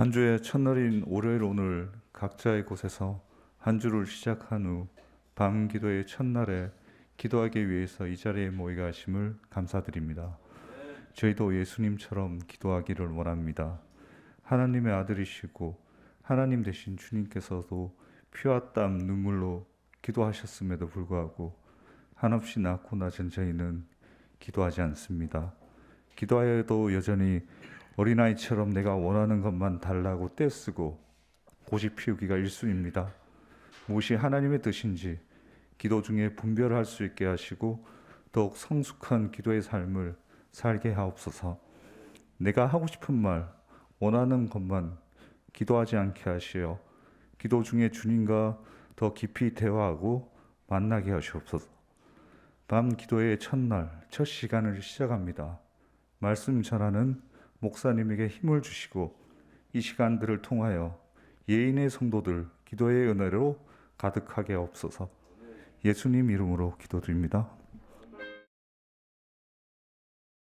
한 주의 첫날인 월요일 오늘 각자의 곳에서 한 주를 시작한 후 밤 기도의 첫날에 기도하기 위해서 이 자리에 모이게 하심을 감사드립니다. 저희도 예수님처럼 기도하기를 원합니다. 하나님의 아들이시고 하나님 되신 주님께서도 피와 땀 눈물로 기도하셨음에도 불구하고 한없이 낳고 낮은 저희는 기도하지 않습니다. 기도하여도 여전히 어린아이처럼 내가 원하는 것만 달라고 떼쓰고 고집 피우기가 일순입니다. 무엇이 하나님의 뜻인지 기도 중에 분별할 수 있게 하시고 더욱 성숙한 기도의 삶을 살게 하옵소서. 내가 하고 싶은 말, 원하는 것만 기도하지 않게 하시어 기도 중에 주님과 더 깊이 대화하고 만나게 하시옵소서. 밤 기도의 첫날, 첫 시간을 시작합니다. 말씀 전하는 목사님에게 힘을 주시고 이 시간들을 통하여 예인의 성도들 기도의 은혜로 가득하게 없소서. 예수님 이름으로 기도드립니다.